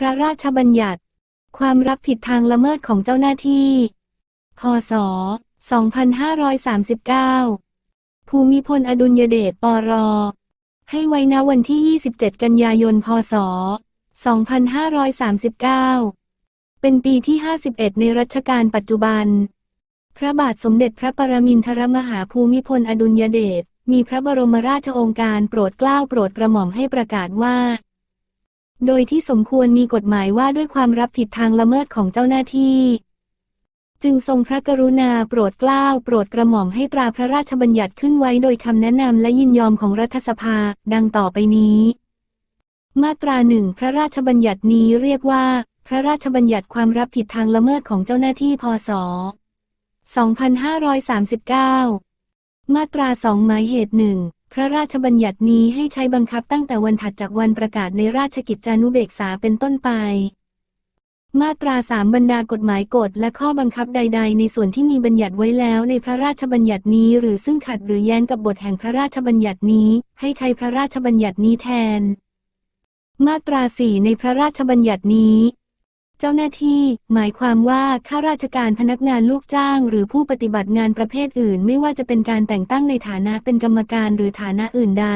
พระราชบัญญัติ ความรับผิดทางละเมิดของเจ้าหน้าที่ พศ 2539 ภูมิพลอดุลยเดชปร ให้ไว้ณวันที่ 27 กันยายน พศ 2539 เป็นปีที่ 51 ในรัชกาลปัจจุบัน พระบาทสมเด็จพระปรมินทรมหาภูมิพลอดุลยเดช มีพระบรมราชโองการโปรดเกล้าโปรดกระหม่อมให้ประกาศว่า โดยที่สมควรมีกฎหมายว่าด้วยความรับผิดทางละเมิดของเจ้าหน้าที่ จึงทรงพระกรุณาโปรดเกล้าโปรดกระหม่อมให้ตราพระราชบัญญัติขึ้นไว้โดยคำแนะนำและยินยอมของรัฐสภา ดังต่อไปนี้ มาตราหนึ่งพระราชบัญญัตินี้เรียกว่า พระราชบัญญัติความรับผิดทางละเมิดของเจ้าหน้าที่พศ 2539 มาตราสองหมายเหตุหนึ่ง พระราชบัญญัตินี้ให้ใช้บังคับตั้งแต่วันถัดจากวันประกาศในราชกิจจานุเบกษาเป็นต้นไป มาตราสามบรรดากฎหมายกฎและข้อบังคับใด ๆ ในส่วนที่มีบัญญัติไว้แล้วในพระราชบัญญัตินี้หรือซึ่งขัดหรือแย้งกับบทแห่งพระราชบัญญัตินี้ ให้ใช้พระราชบัญญัตินี้แทน มาตราสี่ในพระราชบัญญัตินี้ เจ้าหน้าที่ หมายความว่าข้าราชการพนักงานลูกจ้าง หรือผู้ปฏิบัติงานประเภทอื่น ไม่ว่าจะเป็นการแต่งตั้งในฐานะเป็นกรรมการหรือฐานะอื่นใด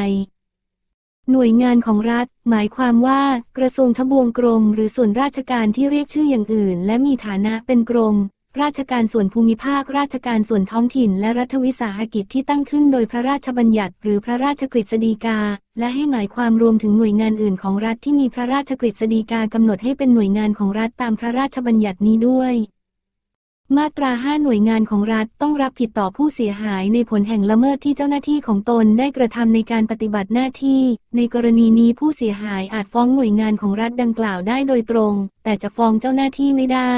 หน่วยงานของรัฐ หมายความว่า กระทรวงทบวงกรม หรือส่วนราชการที่เรียกชื่ออย่างอื่น และมีฐานะเป็นกรม ราชการส่วนภูมิภาค ราชการส่วนท้องถิ่น และรัฐวิสาหกิจที่ตั้งขึ้นโดยพระราชบัญญัติ หรือพระราชกฤษฎีกา และให้หมายความรวมถึงหน่วยงานอื่นของรัฐที่มีพระราชกฤษฎีกากำหนดให้เป็นหน่วยงานของรัฐตามพระราชบัญญัตินี้ด้วย มาตรา 5 หน่วยงานของรัฐต้องรับผิดต่อผู้เสียหายในผลแห่งละเมิดที่เจ้าหน้าที่ของตนได้กระทำในการปฏิบัติหน้าที่ ในกรณีนี้ผู้เสียหายอาจฟ้องหน่วยงานของรัฐดังกล่าวได้โดยตรง แต่จะฟ้องเจ้าหน้าที่ไม่ได้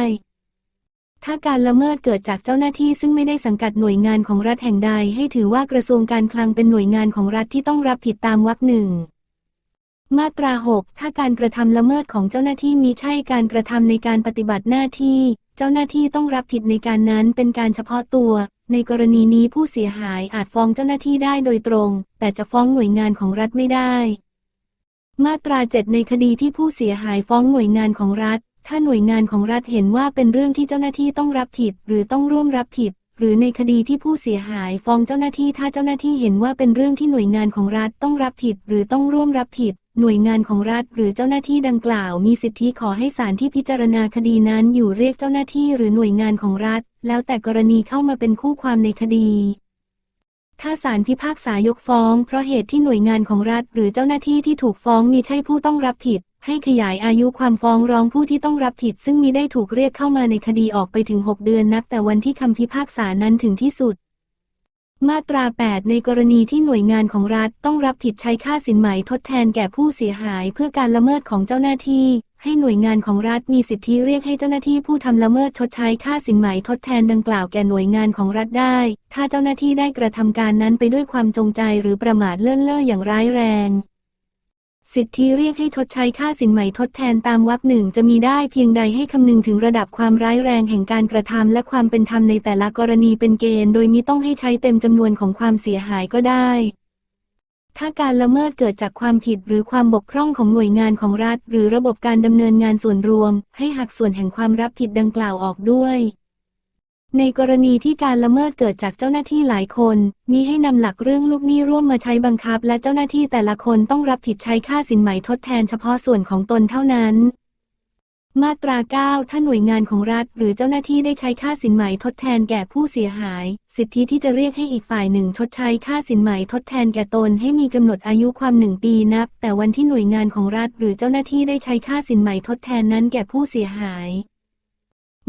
ถ้าการละเมิดเกิดจากเจ้าหน้าที่ซึ่งไม่ได้สังกัดหน่วยงานของรัฐแห่งใด ให้ถือว่ากระทรวงการคลังเป็นหน่วยงานของรัฐที่ต้องรับผิดตามวรรคหนึ่ง มาตรา 6 ถ้าการกระทำละเมิดของเจ้าหน้าที่มีใช่การกระทำในการปฏิบัติหน้าที่ เจ้าหน้าที่ต้องรับผิดในการนั้นเป็นการเฉพาะตัว ในกรณีนี้ผู้เสียหายอาจฟ้องเจ้าหน้าที่ได้โดยตรง แต่จะฟ้องหน่วยงานของรัฐไม่ได้ มาตรา 7 ในคดีที่ผู้เสียหายฟ้องหน่วยงานของรัฐ ถ้าหน่วยงานของรัฐเห็นว่าเป็นเรื่องที่เจ้าหน้าที่ต้องรับผิด หรือต้องร่วมรับผิด หรือในคดีที่ผู้เสียหายฟ้องเจ้าหน้าที่ถ้าเจ้าหน้าที่เห็นว่าเป็นเรื่องที่หน่วยงานของรัฐต้องรับผิด หรือต้องร่วมรับผิด หน่วยงานของรัฐ หรือเจ้าหน้าที่ดังกล่าว มีสิทธิขอให้ศาลที่พิจารณาคดีนั้นอยู่เรียกเจ้าหน้าที่หรือหน่วยงานของรัฐ แล้วแต่กรณีเข้ามาเป็นคู่ความในคดี ถ้าศาลพิพากษายกฟ้อง เพราะเหตุที่หน่วยงานของรัฐ หรือเจ้าหน้าที่ที่ถูกฟ้องมีใช่ผู้ต้องรับผิด ให้ขยายอายุความฟ้องร้องผู้ที่ต้องรับผิด ซึ่งมีได้ถูกเรียกเข้ามาในคดีออกไปถึง 6 เดือนนับ แต่วันที่คำพิพากษานั้นถึงที่สุด มาตรา 8 ในกรณีที่หน่วยงานของรัฐต้องรับผิดใช้ค่าสินไหมทดแทนแก่ผู้เสียหายเพื่อการละเมิดของเจ้าหน้าที่ ให้หน่วยงานของรัฐมีสิทธิเรียกให้เจ้าหน้าที่ผู้ทำละเมิดชดใช้ค่าสินไหมทดแทนดังกล่าวแก่หน่วยงานของรัฐได้ ถ้าเจ้าหน้าที่ได้กระทำการนั้นไปด้วยความจงใจหรือประมาทเลื่อนเล่ออย่างร้ายแรง สิทธิเรียกให้ชดใช้ค่าสินไหมทดแทนตามวรรคหนึ่งจะมีได้เพียงใดให้คำนึงถึงระดับความร้ายแรงแห่งการกระทำและความเป็นธรรมในแต่ละกรณีเป็นเกณฑ์ โดยมิต้องให้ใช้เต็มจำนวนของความเสียหายก็ได้ ถ้าการละเมิดเกิดจากความผิดหรือความบกพร่องของหน่วยงานของรัฐ หรือระบบการดำเนินงานส่วนรวม ให้หักส่วนแห่งความรับผิดดังกล่าวออกด้วย ในกรณีที่การละเมิดเกิดจากเจ้าหน้าที่หลายคน มีให้นำหลักเรื่องลูกหนี้ร่วมมาใช้บังคับ และเจ้าหน้าที่แต่ละคนต้องรับผิดใช้ค่าสินไหมทดแทนเฉพาะส่วนของตนเท่านั้น มาตรา 9 ถ้าหน่วยงานของรัฐ หรือเจ้าหน้าที่ได้ใช้ค่าสินไหมทดแทนแก่ผู้เสียหาย สิทธิที่จะเรียกให้อีกฝ่ายหนึ่งชดใช้ค่าสินไหมทดแทนแก่ตนให้มีกำหนดอายุความหนึ่งปีนับ แต่วันที่หน่วยงานของรัฐ หรือเจ้าหน้าที่ได้ใช้ค่าสินไหมทดแทนนั้นแก่ผู้เสียหาย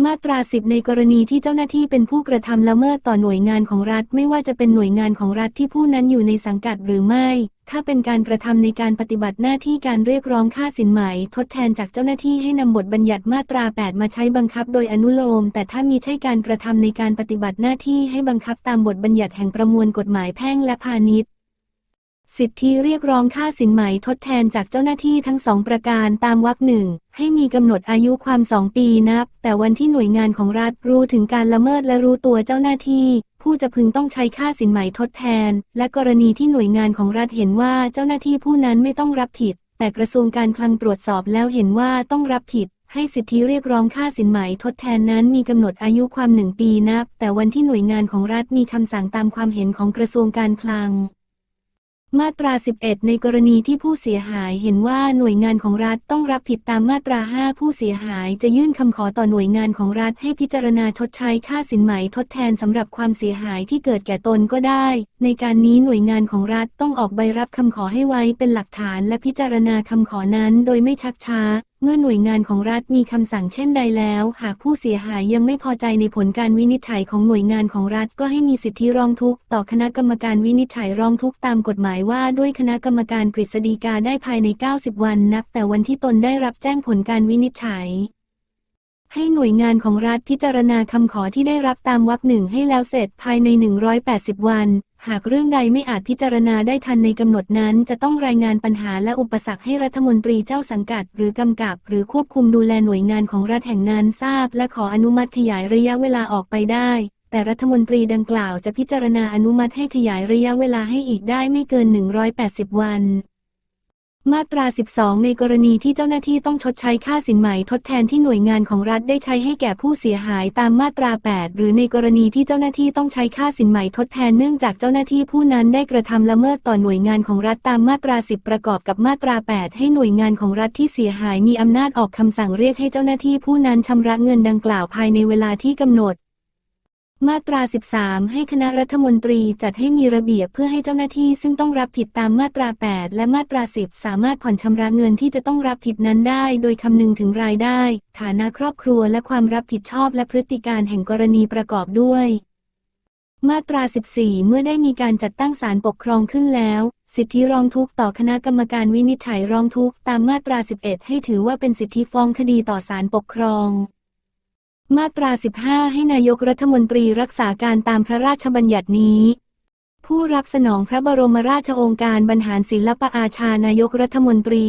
มาตราสิบในกรณีที่เจ้าหน้าที่เป็นผู้กระทำละเมิดต่อหน่วยงานของรัฐ ไม่ว่าจะเป็นหน่วยงานของรัฐที่ผู้นั้นอยู่ในสังกัดหรือไม่ ถ้าเป็นการกระทำในการปฏิบัติหน้าที่การเรียกร้องค่าสินไหมทดแทนจากเจ้าหน้าที่ให้นำบทบัญญัติมาตรา 8 มาใช้บังคับโดยอนุโลม แต่ถ้ามีใช่การกระทำในการปฏิบัติหน้าที่ให้บังคับตามบทบัญญัติแห่งประมวลกฎหมายแพ่งและพาณิชย์สิทธิเรียกร้องค่าสินไหมทดแทนจากเจ้าหน้าที่ทั้งสองประการตามวรรคหนึ่งให้มีกำหนดอายุความสองปีนับ แต่วันที่หน่วยงานของรัฐรู้ถึงการละเมิดและรู้ตัวเจ้าหน้าที่ ผู้จะพึงต้องใช้ค่าสินไหมทดแทน และกรณีที่หน่วยงานของรัฐเห็นว่าเจ้าหน้าที่ผู้นั้นไม่ต้องรับผิด แต่กระทรวงการคลังตรวจสอบแล้วเห็นว่าต้องรับผิด ให้สิทธิเรียกร้องค่าสินไหมทดแทนนั้นมีกำหนดอายุความหนึ่งปีนับ แต่วันที่หน่วยงานของรัฐมีคำสั่งตามความเห็นของกระทรวงการคลัง มาตรา 11 ในกรณีที่ผู้เสียหายเห็นว่าหน่วยงานของรัฐต้องรับผิดตามมาตรา 5 ผู้เสียหายจะยื่นคำขอต่อหน่วยงานของรัฐให้พิจารณาชดใช้ค่าสินไหมทดแทนสำหรับความเสียหายที่เกิดแก่ตนก็ได้ ในการนี้หน่วยงานของรัฐต้องออกใบรับคำขอให้ไว้เป็นหลักฐานและพิจารณาคำขอนั้นโดยไม่ชักช้า เมื่อหน่วยงานของรัฐมีคำสั่งเช่นใดแล้ว หากผู้เสียหายยังไม่พอใจในผลการวินิจฉัยของหน่วยงานของรัฐก็ให้มีสิทธิร้องทุกข์ต่อคณะกรรมการวินิจฉัยร้องทุกข์ตามกฎหมายว่าด้วยคณะกรรมการกฤษฎีกาได้ภายใน 90 วันนับแต่วันที่ตนได้รับแจ้งผลการวินิจฉัยให้หน่วยงานของรัฐพิจารณาคำขอที่ได้รับตามวรรคหนึ่งให้แล้วเสร็จภายใน 180 วัน หากเรื่องใดไม่อาจพิจารณาได้ทันในกำหนดนั้น จะต้องรายงานปัญหาและอุปสรรคให้รัฐมนตรีเจ้าสังกัด หรือกำกับ หรือควบคุมดูแลหน่วยงานของรัฐแห่งนั้นทราบ และขออนุมัติขยายระยะเวลาออกไปได้ แต่รัฐมนตรีดังกล่าวจะพิจารณาอนุมัติให้ขยายระยะเวลาให้อีกได้ไม่เกิน 180 วัน มาตรา 12 ในกรณีที่เจ้าหน้าที่ต้องชดใช้ค่าสินไหมทดแทนที่หน่วยงานของรัฐได้ใช้ให้แก่ผู้เสียหายตามมาตรา 8 หรือในกรณีที่เจ้าหน้าที่ต้องใช้ค่าสินไหมทดแทนเนื่องจากเจ้าหน้าที่ผู้นั้นได้กระทำละเมิดต่อหน่วยงานของรัฐตามมาตรา 10 ประกอบกับมาตรา 8 ให้หน่วยงานของรัฐที่เสียหายมีอำนาจออกคำสั่งเรียกให้เจ้าหน้าที่ผู้นั้นชำระเงินดังกล่าวภายในเวลาที่กำหนด มาตรา 13 ให้คณะรัฐมนตรีจัดให้มีระเบียบเพื่อให้เจ้าหน้าที่ซึ่งต้องรับผิดตามมาตรา 8 และมาตรา 10 สามารถผ่อนชำระเงินที่จะต้องรับผิดนั้นได้ โดยคำนึงถึงรายได้ ฐานะครอบครัวและความรับผิดชอบและพฤติการแห่งกรณีประกอบด้วย มาตรา 14 เมื่อได้มีการจัดตั้งศาลปกครองขึ้นแล้วสิทธิร้องทุกข์ต่อคณะกรรมการวินิจฉัยร้องทุกข์ตามมาตรา 11 ให้ถือว่าเป็นสิทธิฟ้องคดีต่อศาลปกครอง มาตรา 15 ให้นายกรัฐมนตรีรักษาการตามพระราชบัญญัตินี้ ผู้รับสนองพระบรมราชโองการบรรหารศิลปอาชานายกรัฐมนตรี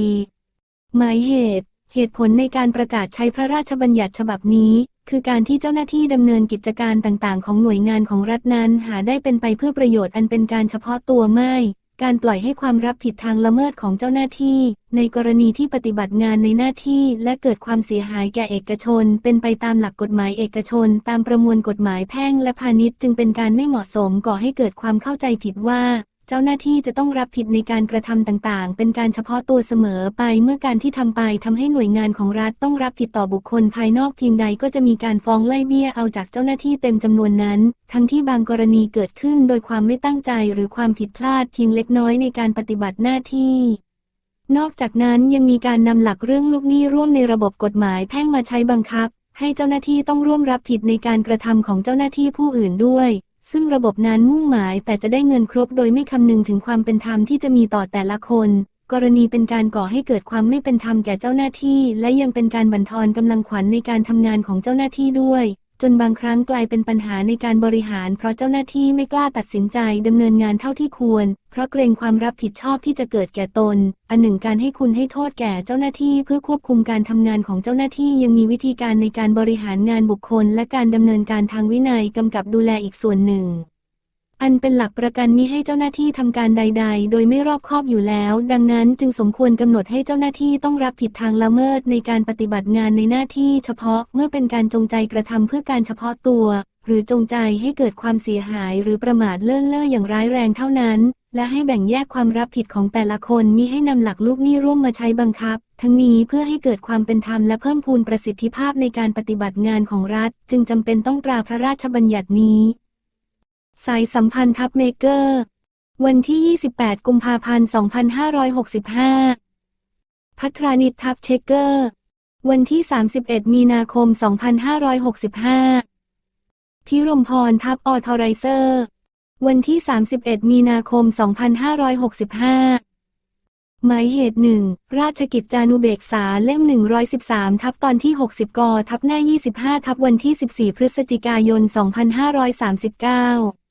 หมายเหตุ เหตุผลในการประกาศใช้พระราชบัญญัติฉบับนี้ คือการที่เจ้าหน้าที่ดำเนินกิจการต่างๆ ของหน่วยงานของรัฐนั้นหาได้เป็นไปเพื่อประโยชน์อันเป็นการเฉพาะตัวไม่ การปล่อยให้ความรับผิดทางละเมิดของเจ้าหน้าที่ ในกรณีที่ปฏิบัติงานในหน้าที่และเกิดความเสียหายแก่เอกชน เป็นไปตามหลักกฎหมายเอกชน ตามประมวลกฎหมายแพ่งและพาณิชย์จึงเป็นการไม่เหมาะสมก่อให้เกิดความเข้าใจผิดว่า เจ้าหน้าที่จะต้องรับผิดในการกระทำต่างๆ เป็นการเฉพาะตัวเสมอไป เมื่อการที่ทำไปทำให้หน่วยงานของรัฐต้องรับผิดต่อบุคคลภายนอกเพียงใดก็จะมีการฟ้องไล่เบี้ยเอาจากเจ้าหน้าที่เต็มจำนวนนั้น ทั้งที่บางกรณีเกิดขึ้นโดยความไม่ตั้งใจหรือความผิดพลาดเพียงเล็กน้อยในการปฏิบัติหน้าที่นอกจากนั้นยังมีการนำหลักเรื่องลูกหนี้ร่วมในระบบกฎหมายแพ่งมาใช้บังคับ ให้เจ้าหน้าที่ต้องร่วมรับผิดในการกระทำของเจ้าหน้าที่ผู้อื่นด้วย ซึ่งระบบนั้นมุ่งหมายแต่จะได้เงินครบโดยไม่คำนึงถึงความเป็นธรรมที่จะมีต่อแต่ละคน กรณีเป็นการก่อให้เกิดความไม่เป็นธรรมแก่เจ้าหน้าที่ และยังเป็นการบั่นทอนกำลังขวัญในการทำงานของเจ้าหน้าที่ด้วย จนบางครั้งกลายเป็นปัญหาในการบริหาร เพราะเจ้าหน้าที่ไม่กล้าตัดสินใจดำเนินงานเท่าที่ควร เพราะเกรงความรับผิดชอบที่จะเกิดแก่ตน อันหนึ่งการให้คุณให้โทษแก่เจ้าหน้าที่เพื่อควบคุมการทำงานของเจ้าหน้าที่ยังมีวิธีการในการบริหารงานบุคคล และการดำเนินการทางวินัยกำกับดูแลอีกส่วนหนึ่ง อันเป็นหลักประกันมิให้เจ้าหน้าที่ทำการใด ๆ โดยไม่รอบคอบอยู่แล้ว ดังนั้นจึงสมควรกำหนดให้เจ้าหน้าที่ต้องรับผิดทางละเมิดในการปฏิบัติงานในหน้าที่เฉพาะเมื่อเป็นการจงใจกระทำเพื่อการเฉพาะตัว หรือจงใจให้เกิดความเสียหายหรือประมาทเลื่อนเล่ออย่างร้ายแรงเท่านั้น และให้แบ่งแยกความรับผิดของแต่ละคนมิให้นำหลักลูกหนี้ร่วมมาใช้บังคับ ทั้งนี้เพื่อให้เกิดความเป็นธรรมและเพิ่มพูนประสิทธิภาพในการปฏิบัติงานของรัฐ จึงจำเป็นต้องตราพระราชบัญญัตินี้ สายสัมพันธ์ทัพเมเกอร์ วันที่ 28 กุมภาพันธ์ 2565 พัทรานิตทัพเชเกอร์ วันที่ 31 มีนาคม 2565พิรมพรทัพออทอไรเซอร์ วันที่ 31 มีนาคม 2565 หมายเหตุหนึ่ง ราชกิจจานุเบกษาเล่ม 113 ทับตอนที่ 60 ก ทับหน้า 25 ทับวันที่ 14 พฤศจิกายน 2539